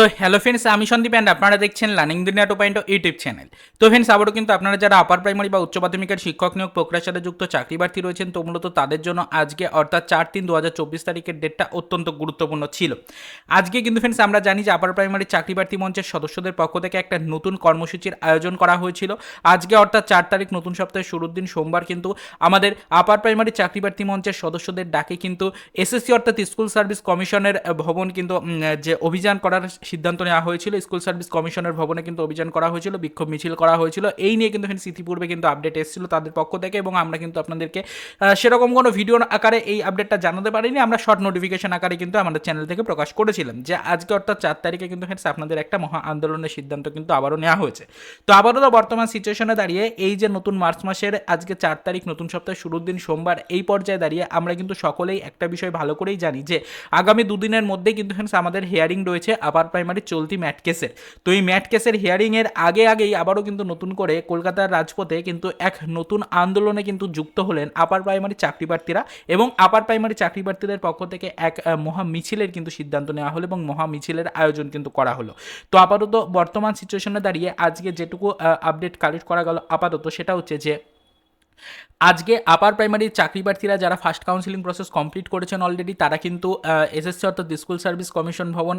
তো hello friends আমি Sandeep and আপনারা দেখছেন learning Duniya two point YouTube channel তো ফ্রেন্ডস আবারও কিন্তু আপনারা যারা আপার প্রাইমারি বা উচ্চ মাধ্যমিকের শিক্ষক নিয়োগ প্রক্রিয়ার সাথে যুক্ত চাকরি প্রার্থী রয়েছেন, তো মূলত তাদের জন্য আজকে অর্থাৎ চার তিন দু হাজার চব্বিশ তারিখের ডেটটা অত্যন্ত গুরুত্বপূর্ণ ছিল। আজকে কিন্তু ফ্রেন্ডস আমরা জানি যে আপার প্রাইমারি চাকরি প্রার্থী মঞ্চের সদস্যদের পক্ষ থেকে একটা নতুন কর্মসূচির আয়োজন করা হয়েছিল। আজকে অর্থাৎ চার তারিখ, নতুন সপ্তাহের শুরুর দিন সোমবার কিন্তু আমাদের আপার প্রাইমারি চাকরি প্রার্থী মঞ্চের সদস্যদের ডাকে কিন্তু এসএসসি অর্থাৎ স্কুল সার্ভিস কমিশনের ভবন কিন্তু যে অভিযান করার সিদ্ধান্ত নেওয়া হয়েছিল, স্কুল সার্ভিস কমিশনের ভবনে কিন্তু অভিযান করা হয়েছিল, বিক্ষোভ মিছিল করা হয়েছিল। এই নিয়ে কিন্তু এখানে ইতিপূর্বে কিন্তু আপডেট এসেছিল তাদের পক্ষ থেকে এবং আমরা কিন্তু আপনাদেরকে সেরকম কোনো ভিডিও আকারে এই আপডেটটা জানাতে পারিনি। আমরা শর্ট নোটিফিকেশন আকারে কিন্তু আমাদের চ্যানেল থেকে প্রকাশ করেছিলাম যে আজকে অর্থাৎ চার তারিখে কিন্তু এখানে আপনাদের একটা মহা আন্দোলনের সিদ্ধান্ত কিন্তু আবারও নেওয়া হয়েছে। তো আবারও বর্তমান সিচুয়েশনে দাঁড়িয়ে এই যে নতুন মার্চ মাসের আজকে চার তারিখ, নতুন সপ্তাহের শুরুর দিন সোমবার, এই পর্যায়ে দাঁড়িয়ে আমরা কিন্তু সকলেই একটা বিষয় ভালো করেই জানি যে আগামী দুদিনের মধ্যেই কিন্তু ফ্রেন্ডস আমাদের হেয়ারিং রয়েছে আপার প্রাইমারি চলতি ম্যাট কেসের। তো এই ম্যাট কেসের হিয়ারিংয়ের আগে আগেই আবারও কিন্তু নতুন করে কলকাতার রাজপথে কিন্তু এক নতুন আন্দোলনে কিন্তু যুক্ত হলেন আপার প্রাইমারি চাকরি প্রার্থীরা এবং আপার প্রাইমারি চাকরি প্রার্থীদের পক্ষ থেকে এক মহা মিছিলের কিন্তু সিদ্ধান্ত নেওয়া হলো এবং মহা মিছিলের আয়োজন কিন্তু করা হলো। তো আপাতত বর্তমান সিচুয়েশনে দাঁড়িয়ে আজকে যেটুকু আপডেট কালেক্ট করা গেল আপাতত সেটা হচ্ছে যে আজকে আপার প্রাইমারি চাকরি প্রার্থীরা যারা ফার্স্ট কাউন্সিলিং প্রসেস কমপ্লিট করেছেন অলরেডি তারা কিন্তু এসএসসি অর্থাৎ স্কুল সার্ভিস কমিশন ভবন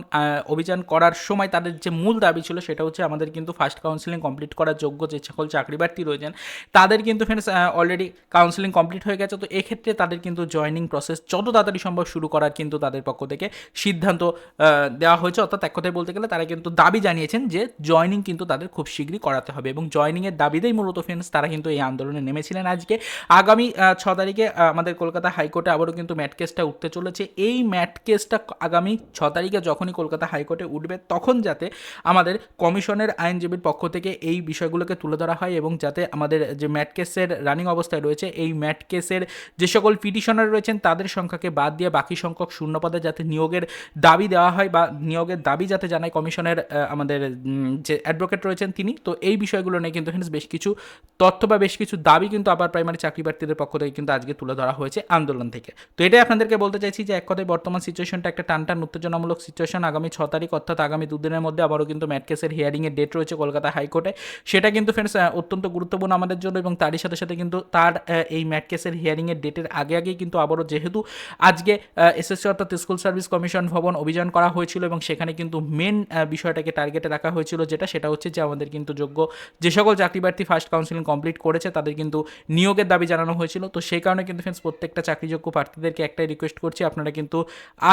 অভিযান করার সময় তাদের যে মূল দাবি ছিল সেটা হচ্ছে আমাদের কিন্তু ফার্স্ট কাউন্সিলিং কমপ্লিট করার যোগ্য যে সকল চাকরি প্রার্থী রয়েছেন, তাদের কিন্তু ফ্রেন্ডস অলরেডি কাউন্সিলিং কমপ্লিট হয়ে গেছে। তো এক্ষেত্রে তাদের কিন্তু জয়নিং প্রসেস যত তাড়াতাড়ি সম্ভব শুরু করার কিন্তু তাদের পক্ষ থেকে সিদ্ধান্ত দেওয়া হয়েছে। অর্থাৎ এক কথায় বলতে গেলে তারা কিন্তু দাবি জানিয়েছেন যে জয়নিং কিন্তু তাদের খুব শীঘ্রই করাতে হবে এবং জয়নিংয়ের দাবিতেই মূলত ফ্রেন্ডস তারা কিন্তু এই আন্দোলনে নেমেছিলেন। আজকে আগামী ছ তারিখে আমাদের কলকাতা হাইকোর্টে আবারও কিন্তু ম্যাট কেসটা উঠতে চলেছে। এই ম্যাট কেসটা আগামী ছ তারিখে যখনই কলকাতা হাইকোর্টে উঠবে, তখন যাতে আমাদের কমিশনের আইনজীবীর পক্ষ থেকে এই বিষয়গুলোকে তুলে ধরা হয় এবং যাতে আমাদের যে ম্যাট কেসের রানিং অবস্থায় রয়েছে, এই ম্যাট কেসের যে সকল পিটিশনার রয়েছেন, তাদের সংখ্যাকে বাদ দিয়ে বাকি সংখ্যক শূন্যপদে যাতে নিয়োগের দাবি দেওয়া হয় বা নিয়োগের দাবি যাতে জানায় কমিশনের আমাদের যে অ্যাডভোকেট রয়েছেন তিনি। তো এই বিষয়গুলো নিয়ে কিন্তু বেশ কিছু তথ্য বা বেশ কিছু দাবি কিন্তু আবার প্রাইমারি চাকরি প্রার্থীদের পক্ষ থেকে কিন্তু আজকে তুলে ধরা হয়েছে আন্দোলন থেকে। তো এটাই আপনাদেরকে বলতে চাইছি যে এক কথায় বর্তমান সিচুয়েশনটা একটা টানটান, উত্তেজনামূলক সিচুয়েশন আগামী ছ তারিখ, অর্থাৎ আগামী দুদিনের মধ্যে আবারও কিন্তু ম্যাট কেসের হিয়ারিংয়ের ডেট রয়েছে কলকাতা হাইকোর্টে। সেটা কিন্তু ফ্রেন্ডস অত্যন্ত গুরুত্বপূর্ণ আমাদের জন্য এবং তারই সাথে সাথে কিন্তু তার এই ম্যাট কেসের হিয়ারিংয়ের ডেটের আগে আগেই কিন্তু আবারও যেহেতু আজকে এসএসসি অর্থাৎ স্কুল সার্ভিস কমিশন ভবন অভিযান করা হয়েছিল এবং সেখানে কিন্তু মেন বিষয়টাকে টার্গেটে রাখা হয়েছিল যেটা, সেটা হচ্ছে যে আমাদের কিন্তু যোগ্য যে সকল চাকরি প্রার্থী ফার্স্ট কাউন্সিলিং কমপ্লিট করেছে, তাদের কিন্তু নিয়োগের দাবি জানানো হয়েছিল। তো সেই কারণে কিন্তু ফ্রেন্ডস প্রত্যেকটা চাকরিযোগ্য প্রার্থীদেরকে একটাই রিকোয়েস্ট করছি, আপনারা কিন্তু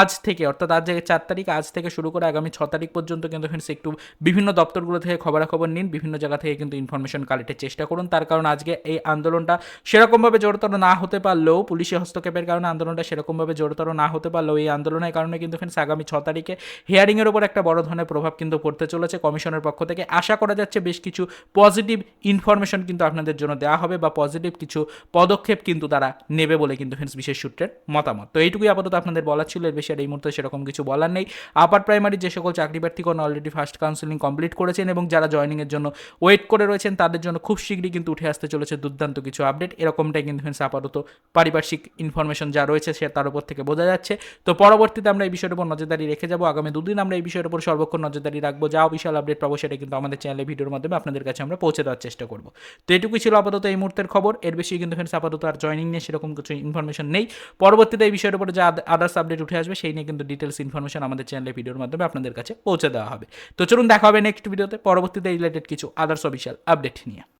আজ থেকে, অর্থাৎ আজ চার তারিখ, আজ থেকে শুরু করে আগামী ছ তারিখ পর্যন্ত কিন্তু ফ্রেন্ডস একটু বিভিন্ন দপ্তরগুলো থেকে খবরাখবর নিন, বিভিন্ন জায়গা থেকে কিন্তু ইনফরমেশন কালেক্টের চেষ্টা করুন। তার কারণ আজকে এই আন্দোলনটা সেরকমভাবে জোরতর না হতে পারলেও, পুলিশি হস্তক্ষেপের কারণে আন্দোলনটা সেরকমভাবে জোরতর না হতে পারলেও, এই আন্দোলনের কারণে কিন্তু ফ্রেন্ডস আগামী ছ তারিখে হিয়ারিংয়ের ওপর একটা বড় ধরনের প্রভাব কিন্তু পড়তে চলেছে কমিশনের পক্ষ থেকে। আশা করা যাচ্ছে বেশ কিছু পজিটিভ ইনফরমেশন কিন্তু আপনাদের জন্য দেওয়া হবে বা পজিটিভ কিছু পদক্ষেপ কিন্তু তারা নেবে বলে কিন্তু ফ্রেন্ডস বিশেষ সূত্রের মতামত। তো এইটুকুই আপাতত আপনাদের বলার ছিল, এর বেশি আর এই মুহূর্তে সেরকম কিছু বলার নেই। আপার প্রাইমারি যে সকল চাকরি প্রার্থীগণ অলরেডি ফার্স্ট কাউন্সিলিং কমপ্লিট করেছেন এবং যারা জয়নিংয়ের জন্য ওয়েট করে রয়েছেন, তাদের জন্য খুব শীঘ্রই কিন্তু উঠে আসতে চলেছে দুর্দান্ত কিছু আপডেট এরকমটাই কিন্তু ফ্রেন্ডস আপাতত পারিপার্শ্বিক ইনফরমেশন যা রয়েছে সে তার উপর থেকে বোঝা যাচ্ছে। তো পরবর্তীতে আমরা এই বিষয়ের উপর নজরদারি রেখে যাব। আগামী দুদিন আমরা এই বিষয়ের উপর সর্বক্ষণ নজরদারি রাখব। যা বিশাল আপডেট পাবো সেটা কিন্তু আমাদের চ্যানেলে ভিডিওর মাধ্যমে আপনাদের কাছে আমরা পৌঁছে দেওয়ার চেষ্টা করব। তো এটুকুই ছিল আপাতত এই মুহূর্তের খবর, এর বেশি কিন্তু ফ্রেন্ডস আপাতত আর জয়নিং নিয়ে সেরকম কিছু ইনফরমেশন নেই। পরবর্তীতে এই বিষয়ের উপরে যে আদার্স আপডেট উঠে আসবে, সেই নিয়ে কিন্তু ডিটেলস ইনফরমেশন আমাদের চ্যানেলে ভিডিওর মাধ্যমে আপনাদের কাছে পৌঁছে দেওয়া হবে। তো চলুন দেখা হবে নেক্সট ভিডিওতে পরবর্তীতে রিলেটেড কিছু আদার্স অফিসিয়াল আপডেট নিয়ে।